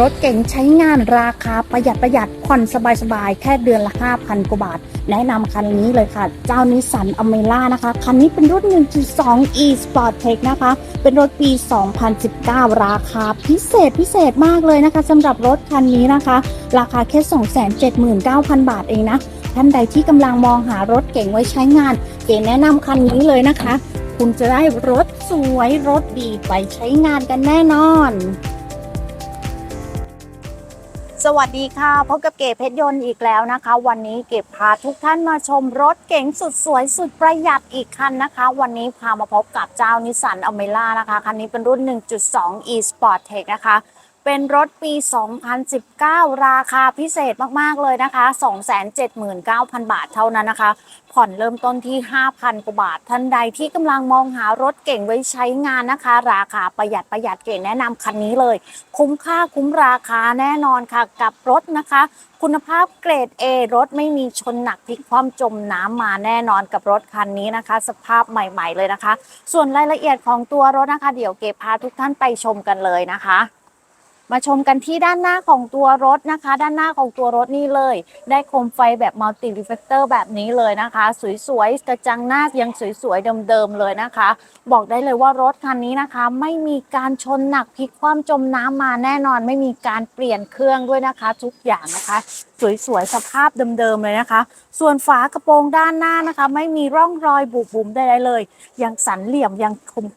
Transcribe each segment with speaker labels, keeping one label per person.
Speaker 1: รถเก๋งใช้งานราคาประหยัดประหยัดผ่อนสบายๆ แค่เดือนละ 5,000 กว่าบาท แนะนำคันนี้เลยค่ะ เจ้านิสสันอเมร่านะคะ คันนี้เป็นรุ่น 1.2 e Sport Tech นะคะ เป็นรถปี 2019 ราคาพิเศษพิเศษมากเลยนะคะสำหรับรถคันนี้นะคะ ราคาแค่ 279,000 บาทเองนะ ท่านใดที่กำลังมองหารถเก๋งไว้ใช้งาน เก๋แนะนำคันนี้เลยนะคะ คุณจะได้รถสวยรถดีไปใช้งานกันแน่นอน สวัสดีค่ะ พบกับเก๋เพชรยนต์อีกแล้วนะคะ วันนี้เก็บพาทุกท่านมาชมรถเก๋งสุดสวยสุดประหยัดอีกคันนะคะ วันนี้พามาพบกับเจ้านิสสันอเมร่านะคะ คันนี้เป็นรุ่น 1.2 e Sport Tech นะคะ เป็นรถปี 2019 ราคาพิเศษมาก ๆ เลยนะคะ 279,000 บาทเท่านั้นนะคะ ผ่อนเริ่มต้นที่ 5,000 กว่าบาท ท่านใดที่กำลังมองหารถเก่งไว้ใช้งานนะคะ ราคาประหยัดประหยัดเก่งแนะนำคันนี้เลย คุ้มค่าคุ้มราคาแน่นอนค่ะ กับรถนะคะ คุณภาพเกรด A รถไม่มีชนหนักพลิกคว่ำจมน้ำมาแน่นอนกับรถคันนี้นะคะ สภาพใหม่ ๆ เลยนะคะ ส่วนรายละเอียดของตัวรถนะคะ เดี๋ยวเก็บพาทุกท่านไปชมกันเลยนะคะ มาชมกันที่ด้านหน้าของตัวรถนะคะ ด้านหน้าของตัวรถนี่เลย ได้โคมไฟแบบมัลติรีเฟกเตอร์แบบนี้เลยนะคะ สวยๆกระจังหน้ายังสวยๆเดิมๆเลยนะคะ บอกได้เลยว่ารถคันนี้นะคะ ไม่มีการชนหนักพลิกคว่ำจมน้ำมาแน่นอน ไม่มีการเปลี่ยนเครื่องด้วยนะคะ ทุกอย่างนะคะ สวยๆสภาพเดิมๆเลยนะคะ ส่วนฝากระโปรงด้านหน้านะคะ ไม่มีร่องรอยบุบบุ๋มใดๆเลย ยังสันเหลี่ยมยัง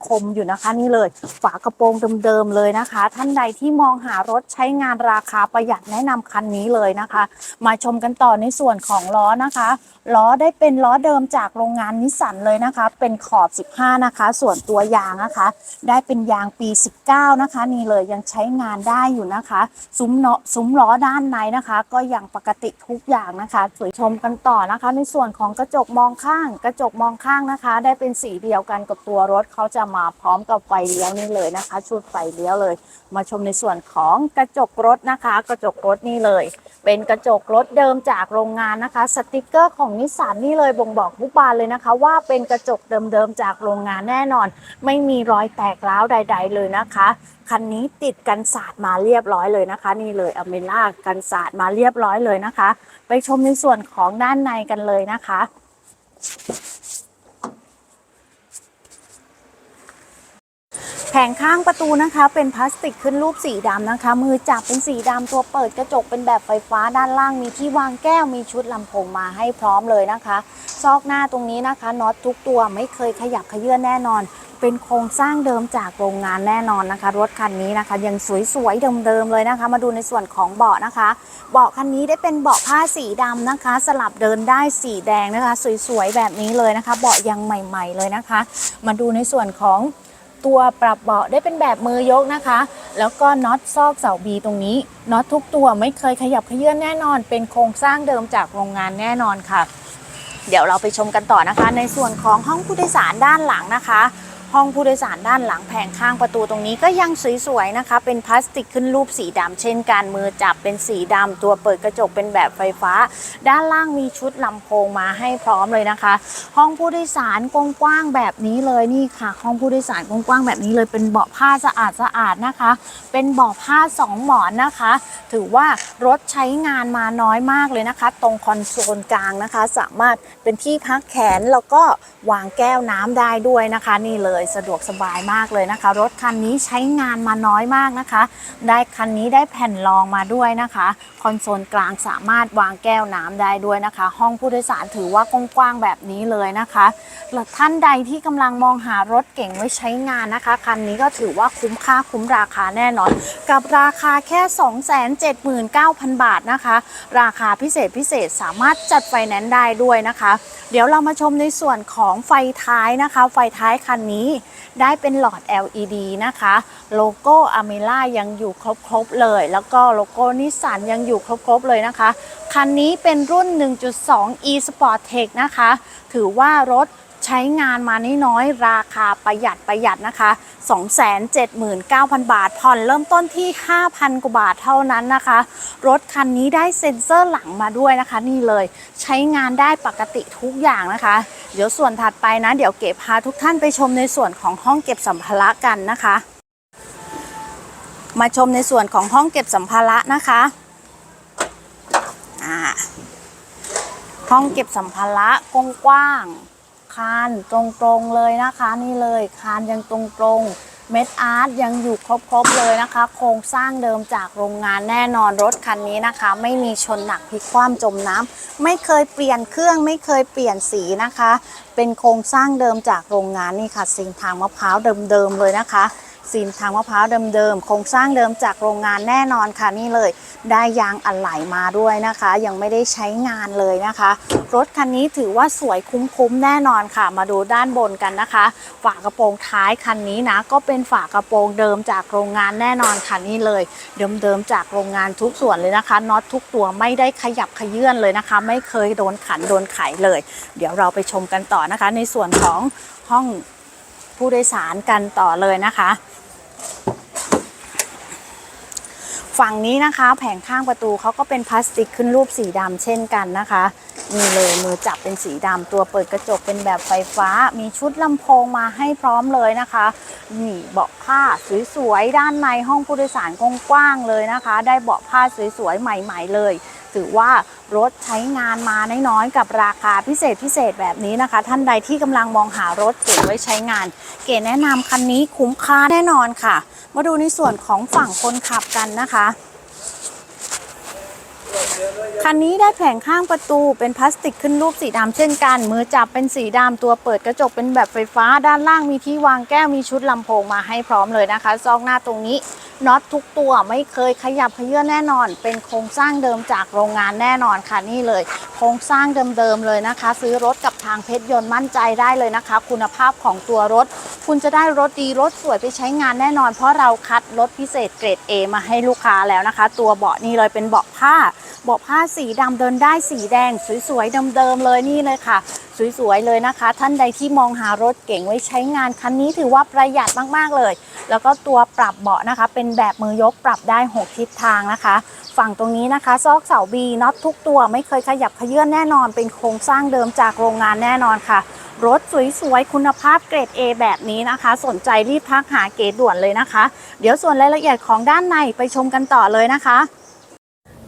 Speaker 1: คมๆอยู่นะคะ นี่เลย ฝากระโปรงเดิมๆเลยนะคะ ท่านใดที่มองหารถใช้งานราคาประหยัดแนะนำคันนี้เลยนะคะ มาชมกันต่อในส่วนของล้อนะคะ ล้อได้เป็นล้อเดิมจากโรงงานนิสสันเลยนะคะ เป็นขอบ 15 นะคะ ส่วนตัวยางนะคะ ได้เป็นยางปี 19 นะคะ นี่เลยยังใช้งานได้อยู่นะคะ ซุ้มเนาะซุ้มล้อด้านในนะคะ ก็ยังปกติทุกอย่างนะคะสวยชมกันต่อนะคะ ในส่วนของกระจกมองข้าง กระจกมองข้างนะคะ ได้เป็นสีเดียวกันกับตัวรถเขาจะมาพร้อมกับไฟเลี้ยวนี่เลยนะคะ ชุดไฟเลี้ยวเลย มาชมในส่วนของกระจกรถนะคะ กระจกรถนี่เลย เป็นกระจกรถเดิมจากโรงงานนะคะ สติกเกอร์ของนิสสันนี่เลยบ่งบอกทุกบานเลยนะคะ ว่าเป็นกระจกเดิมๆจากโรงงานแน่นอน ไม่มีรอยแตกร้าวใด ๆ เลยนะคะคันนี้ติดกันศาสตร์มาเรียบร้อยเลยนะคะ นี่เลยอเมล่ากันศาสตร์มาเรียบร้อยเลยนะคะ ไปชมในส่วนของด้านในกันเลยนะคะ แผงข้างประตูนะคะเป็นพลาสติกขึ้นรูปสีดำนะคะ มือจับเป็นสีดำตัวเปิดกระจกเป็นแบบไฟฟ้าด้านล่างมีที่วางแก้วมีชุดลำโพงมาให้พร้อมเลยนะคะ ซอกหน้าตรงนี้นะคะน็อตทุกตัวไม่เคยขยับขยื่นแน่นอน เป็นโครงสร้างเดิมจากโรงงานแน่นอนนะคะ รถคันนี้นะคะ ยังสวยๆเดิมๆเลยนะคะ มาดูในส่วนของเบาะนะคะ เบาะคันนี้ได้เป็นเบาะผ้าสีดำนะคะ สลับเดินได้สีแดงนะคะ สวยๆแบบนี้เลยนะคะ เบาะยังใหม่ ๆเลยนะคะ มาดูในส่วนของ ตัวปรับเบาะได้เป็นแบบมือยกนะคะ แล้วก็น็อตซอกเสาบีตรงนี้น็อตทุกตัวไม่เคยขยับเขยื่อนแน่นอน เป็นโครงสร้างเดิมจากโรงงานแน่นอนค่ะ เดี๋ยวเราไปชมกันต่อนะคะ ในส่วนของห้องผู้โดยสารด้านหลังนะคะ ห้องผู้โดยสารด้านหลังแผงข้างประตูตรงนี้ก็ยังสวยๆนะคะ เป็นพลาสติกขึ้นรูปสีดำเช่นกันมือจับเป็นสีดำตัวเปิดกระจกเป็นแบบไฟฟ้า ด้านล่างมีชุดลำโพงมาให้พร้อมเลยนะคะ ห้องผู้โดยสารกว้างๆแบบนี้เลยนี่ค่ะ ห้องผู้โดยสารกว้างๆแบบนี้เลยเป็นเบาะผ้าสะอาดสะอาดๆนะคะ เป็นเบาะผ้าสองหมอนนะคะ ถือว่ารถใช้งานมาน้อยมากเลยนะคะ ตรงคอนโซลกลางนะคะ สามารถเป็นที่พักแขนแล้วก็วางแก้วน้ำได้ด้วยนะคะนี่เลยสะดวกสบายมากเลยนะคะ รถคันนี้ใช้งานมาน้อยมากนะคะ ได้คันนี้ได้แผ่นรองมาด้วยนะคะ คอนโซลกลางสามารถวางแก้วน้ำได้ด้วยนะคะ ห้องผู้โดยสารถือว่ากว้างๆแบบนี้เลยนะคะและท่านใดที่กำลังมองหารถเก่งไว้ใช้งานนะคะ คันนี้ก็ถือว่าคุ้มค่าคุ้มราคาแน่นอน กับราคาแค่ 279,000 บาทนะคะ ราคาพิเศษพิเศษสามารถจัดไฟแนนซ์ได้ด้วยนะคะ เดี๋ยวเรามาชมในส่วนของไฟท้ายนะคะ ไฟท้ายคันนี้ได้เป็นหลอด LED นะคะ โลโก้อเมล่ายังอยู่ครบๆเลย แล้วก็โลโก้นิสสันยังอยู่ครบๆเลยนะคะ คันนี้เป็นรุ่น 1.2 e Sport Tech นะคะ ถือว่ารถใช้งานมาน้อยๆราคาประหยัดประหยัดนะคะ 279,000 บาท ผ่อนเริ่มต้นที่ 5,000 กว่าบาทเท่านั้นนะคะ รถคันนี้ได้เซ็นเซอร์หลังมาด้วยนะคะ นี่เลย ใช้งานได้ปกติทุกอย่างนะคะ เดี๋ยวส่วนถัดไปนะ เดี๋ยวเก็บพาทุกท่านไปชมในส่วนของห้องเก็บสัมภาระกันนะคะ มาชมในส่วนของห้องเก็บสัมภาระนะคะห้องเก็บสัมภาระกว้างๆคานตรงๆเลยนะคะ นี่เลยคานยังตรงๆ เม็ดอาร์ตยังอยู่ครบๆเลยนะคะ โครงสร้างเดิมจากโรงงานแน่นอนรถคันนี้นะคะ ไม่มีชนหนักพลิกคว่ำจมน้ำไม่เคยเปลี่ยนเครื่องไม่เคยเปลี่ยนสีนะคะ เป็นโครงสร้างเดิมจากโรงงานนี่ค่ะสิ่งทางมะพร้าวเดิมๆเลยนะคะ สินทางมะพร้าวเดิมๆโครงสร้างเดิมจากโรงงานแน่นอนค่ะนี่เลย ได้ยางอะไหล่มาด้วยนะคะ ยังไม่ได้ใช้งานเลยนะคะ รถคันนี้ถือว่าสวยคุ้มๆแน่นอนค่ะ มาดูด้านบนกันนะคะ ฝากระโปรงท้ายคันนี้นะ ก็เป็นฝากระโปรงเดิมจากโรงงานแน่นอนค่ะนี่เลย เดิมๆจากโรงงานทุกส่วนเลยนะคะน็อตทุกตัวไม่ได้ขยับขยื่นเลยนะคะ ไม่เคยโดนขันโดนไขเลย เดี๋ยวเราไปชมกันต่อนะคะ ในส่วนของห้อง ผู้โดยสารกันต่อเลยนะคะ ฝั่งนี้นะคะ แผงข้างประตูเขาก็เป็นพลาสติกขึ้นรูปสีดำเช่นกันนะคะนี่เลยมือจับเป็นสีดำตัวเปิดกระจกเป็นแบบไฟฟ้า มีชุดลำโพงมาให้พร้อมเลยนะคะนี่เบาะผ้าสวยๆด้านในห้องผู้โดยสารกว้างๆเลยนะคะ ได้เบาะผ้าสวยๆใหม่ ๆ เลย ถือว่ารถใช้งานมาน้อยๆกับราคาพิเศษพิเศษแบบนี้นะคะ ท่านใดที่กำลังมองหารถเก๋ไว้ใช้งาน เก๋แนะนำคันนี้คุ้มค่าแน่นอนค่ะ มาดูในส่วนของฝั่งคนขับกันนะคะ คันนี้ได้แผงข้างประตูเป็นพลาสติกขึ้นรูปสีดำเช่นกัน มือจับเป็นสีดำตัวเปิดกระจกเป็นแบบไฟฟ้า ด้านล่างมีที่วางแก้วมีชุดลำโพงมาให้พร้อมเลยนะคะ ซองหน้าตรงนี้น็อตทุกตัวไม่เคยขยับเขยื่อแน่นอน เป็นโครงสร้างเดิมจากโรงงานแน่นอนค่ะนี่เลย โครงสร้างเดิมๆเลยนะคะ ซื้อรถกับทางเพชรยนต์มั่นใจได้เลยนะคะ คุณภาพของตัวรถ คุณจะได้รถดีรถสวยไปใช้งานแน่นอน เพราะเราคัดรถพิเศษเกรด A มาให้ลูกค้าแล้วนะคะ ตัวเบาะนี่เลยเป็นเบาะผ้าเบาะผ้าสีดำเดินได้สีแดง สวยๆเดิมๆเลยนี่เลยค่ะ สวยๆเลยนะคะ ท่านใดที่มองหารถเก่งไว้ใช้งานคันนี้ถือว่าประหยัดมากๆเลย แล้วก็ตัวปรับเบาะนะคะ เป็นแบบมือยกปรับได้ 6 ทิศทางนะคะ ฝั่งตรงนี้นะคะ ซอกเสาบีน็อตทุกตัวไม่เคยขยับเขยื่อนแน่นอน เป็นโครงสร้างเดิมจากโรงงานแน่นอนค่ะรถสวยๆ คุณภาพเกรด A แบบนี้นะคะ สนใจรีบทักหาเก๋ด่วนเลยนะคะ เดี๋ยวส่วนรายละเอียดของด้านในไปชมกันต่อเลยนะคะ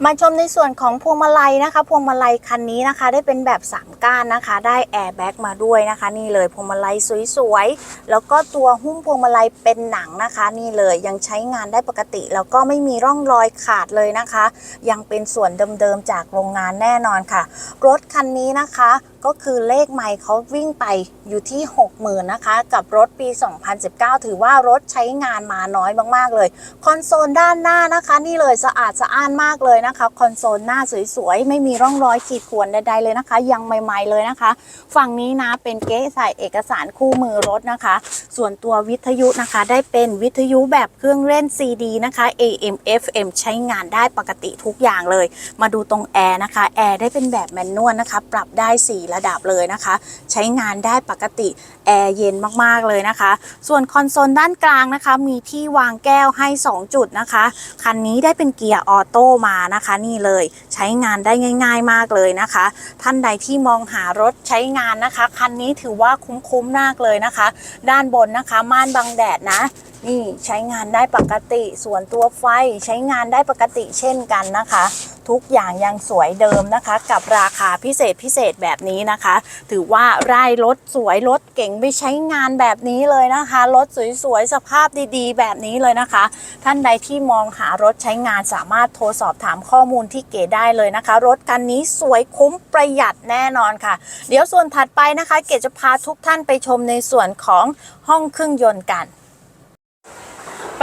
Speaker 1: มาชมในส่วนของพวงมาลัยนะคะ พวงมาลัยคันนี้นะคะ ได้เป็นแบบ 3 ก้านนะคะ ได้แอร์แบ็กมาด้วยนะคะ นี่เลยพวงมาลัยสวยๆ แล้วก็ตัวหุ้มพวงมาลัยเป็นหนังนะคะ นี่เลยยังใช้งานได้ปกติ แล้วก็ไม่มีร่องรอยขาดเลยนะคะ ยังเป็นส่วนเดิมๆจากโรงงานแน่นอนค่ะ รถคันนี้นะคะ ก็คือเลขไม่เขาวิ่งไปอยู่ที่ 60,000นะคะ กับรถปี 2019 ถือว่ารถใช้งานมาน้อยมากๆเลย คอนโซลด้านหน้านะคะ นี่เลยสะอาดสะอ้านมากเลยนะคะ คอนโซลหน้าสวยๆ ไม่มีร่องรอยขีดข่วนใดๆเลยนะคะ ยังใหม่ๆเลยนะคะ ฝั่งนี้นะเป็นเก๊ใส่เอกสารคู่มือรถนะคะ ส่วนตัววิทยุนะคะ ได้เป็นวิทยุแบบเครื่องเล่น CD นะคะ AM FM ใช้งานได้ปกติทุกอย่างเลย มาดูตรงแอร์นะคะแอร์ได้เป็นแบบแมนนวลนะคะ ปรับได้4ระดับเลยนะคะ ใช้งานได้ปกติแอร์เย็นมากๆเลยนะคะ ส่วนคอนโซลด้านกลางนะคะ มีที่วางแก้วให้ 2 จุดนะคะ คันนี้ได้เป็นเกียร์ออโต้มานะคะ นี่เลยใช้งานได้ง่าย ๆมากเลยนะคะ ท่านใดที่มองหารถใช้งานนะคะ คันนี้ถือว่าคุ้มๆมากเลยนะคะ ด้านบนนะคะ ม่านบังแดดนะนี่ใช้งานได้ปกติ ส่วนตัวไฟใช้งานได้ปกติเช่นกันนะคะ ทุกอย่างยังสวยเดิมนะคะ กับราคาพิเศษพิเศษแบบนี้นะคะ ถือว่าไร่รถสวยรถเก่งไปใช้งานแบบนี้เลยนะคะรถสวยๆสภาพดีๆ แบบนี้เลยนะคะ ท่านใดที่มองหารถใช้งานสามารถโทรสอบถามข้อมูลที่เก๋ได้เลยนะคะ รถคันนี้สวยคุ้มประหยัดแน่นอนค่ะ เดี๋ยวส่วนถัดไปนะคะ เก๋จะพาทุกท่านไปชมในส่วนของห้องเครื่องยนต์กัน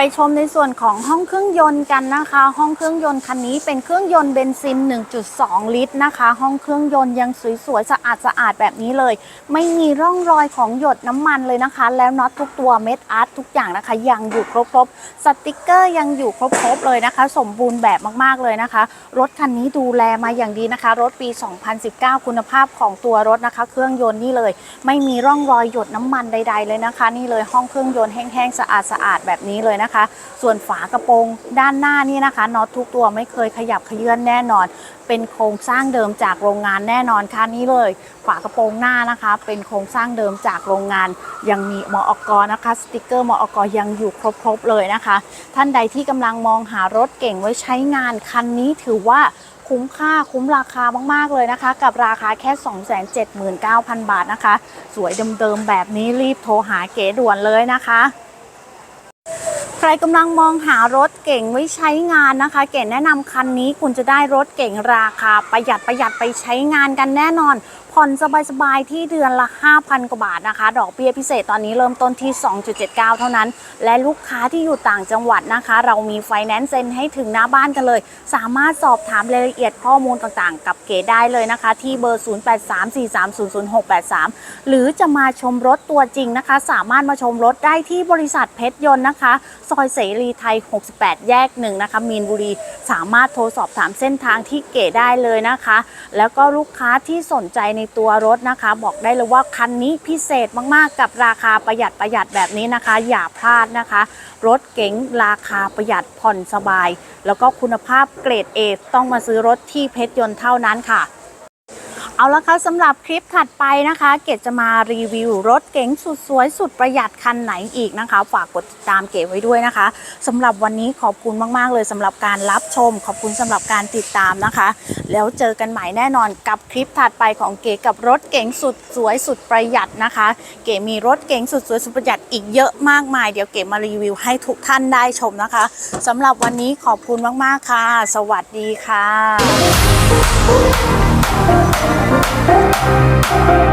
Speaker 1: ไปชมในส่วนของห้องเครื่องยนต์กันนะคะ ห้องเครื่องยนต์คันนี้เป็นเครื่องยนต์เบนซิน 1.2 ลิตรนะคะ ห้องเครื่องยนต์ยังสวยๆสะอาดสะอาดๆแบบนี้เลย ไม่มีร่องรอยของหยดน้ำมันเลยนะคะ แล้วน็อตทุกตัวเม็ดอาร์ตทุกอย่างนะคะ ยังอยู่ครบๆสติกเกอร์ยังอยู่ครบๆเลยนะคะ สมบูรณ์แบบมากๆเลยนะคะ รถคันนี้ดูแลมาอย่างดีนะคะ รถปี 2019 คุณภาพของตัวรถนะคะ เครื่องยนต์นี่เลย ไม่มีร่องรอยหยดน้ำมันใด ๆ เลยนะคะ นี่เลยห้องเครื่องยนต์แห้งๆสะอาดๆแบบนี้เลยนะคะนะคะ ส่วนฝากระโปรงด้านหน้านี่นะคะน็อตทุกตัวไม่เคยขยับเขยื่อนแน่นอน เป็นโครงสร้างเดิมจากโรงงานแน่นอนค่ะนี่เลย ฝากระโปรงหน้านะคะ เป็นโครงสร้างเดิมจากโรงงาน ยังมีมออกนะคะ สติกเกอร์มออกยังอยู่ครบๆเลยนะคะ ท่านใดที่กำลังมองหารถเก่งไว้ใช้งานคันนี้ถือว่าคุ้มค่าคุ้มราคามาก ๆ เลยนะคะ กับราคาแค่ 279,000 บาทนะคะ สวยเดิม ๆ แบบนี้รีบโทรหาเก๋ด่วนเลยนะคะ ใครกำลังมองหารถเก่งไว้ใช้งานนะคะ เก๋แนะนำคันนี้คุณจะได้รถเก่งราคา ประหยัดประหยัดไปใช้งานกันแน่นอน ผ่อนสบายๆที่เดือนละ 5,000 กว่าบาทนะคะ ดอกเบี้ยพิเศษตอนนี้เริ่มต้นที่ 2.79 เท่านั้น และลูกค้าที่อยู่ต่างจังหวัดนะคะ เรามีไฟแนนซ์เซ็นให้ถึงหน้าบ้านกันเลย สามารถสอบถามรายละเอียดข้อมูลต่างๆ กับเก๋ได้เลยนะคะ ที่เบอร์ 0834300683 หรือจะมาชมรถตัวจริงนะคะ สามารถมาชมรถได้ที่บริษัทเพชรยนต์นะคะซอยเสรีไทย 68 แยกหนึ่งนะคะมีนบุรีสามารถโทรสอบถามเส้นทางที่เก๋ได้เลยนะคะ แล้วก็ลูกค้าที่สนใจในตัวรถนะคะ บอกได้เลยว่าคันนี้พิเศษมากๆ กับราคาประหยัดประหยัดแบบนี้นะคะ อย่าพลาดนะคะ รถเก๋งราคาประหยัดผ่อนสบาย แล้วก็คุณภาพเกรด A ต้องมาซื้อรถที่เพชรยนต์เท่านั้นค่ะ เอาละค่ะสำหรับคลิปถัดไปนะคะ เกดจะมารีวิวรถเก๋งสุดสวยสุดประหยัดคันไหนอีกนะคะ ฝากกดติดตามเก๋ไว้ด้วยนะคะสำหรับวันนี้ขอบคุณมากๆเลยสำหรับการรับชม ขอบคุณสำหรับการติดตามนะคะ แล้วเจอกันใหม่แน่นอนกับคลิปถัดไปของเก๋กับรถเก๋งสุดสวยสุดประหยัดนะคะ เก๋มีรถเก๋งสุดสวยสุดประหยัดอีกเยอะมากมายเดี๋ยวเก๋มารีวิวให้ทุกท่านได้ชมนะคะสำหรับวันนี้ขอบคุณมากๆค่ะ สวัสดีค่ะ Thank